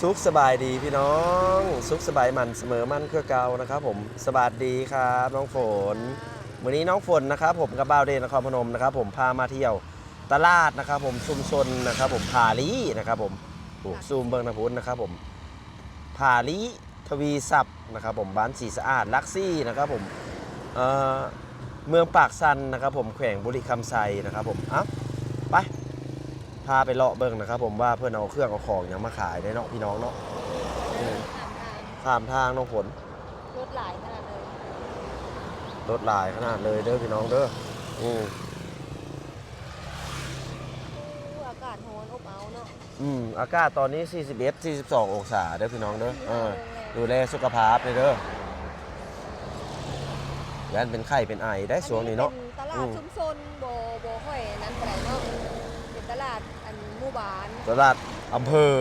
สุขสบายดีพี่น้อง สุขสบายมันเสมอมันเครือเกานะครับ ผมสบายดีครับน้องฝนวันนี้น้องฝนนะครับ ผมกับบ้าวเดนนครพนมนะครับ ผมพามาเที่ยวตลาดนะครับ ผมชุมชนนะครับ ผมผาลีนะครับ ผมโอ้ซูมเบิงนะพุทธนะครับ ผมผาลีทวีศัพท์นะครับ ผมบ้านสีสะอาดลักซี่นะครับ ผมเอ่อเมืองปากซันนะครับ ผมแขวงบุรีคำไซนะครับ ผมอ้าไป พาไปเลาะเบิ่งนะครับ ผมว่าเพื่อนเอาเครื่องเอาของอย่างมาขายได้เนาะพี่น้องเนาะอืมข้ามทางน้องฝนรถหลายขนาดเลยรถหลายขนาดเลยเด้อพี่น้องเด้ออืมอู้อากาศร้อนอบอ้าวเนาะอืมอากาศตอนนี้ 41 42 องศาเด้อพี่น้องเด้อเออดูแลสุขภาพเลยเด้อยันเป็นไข้เป็นไอได้สวงนี้เนาะป็ตลาอืดมชุมชนโบโบค่อยนั้นไปไหวาน ตลาดอัดอำเภอ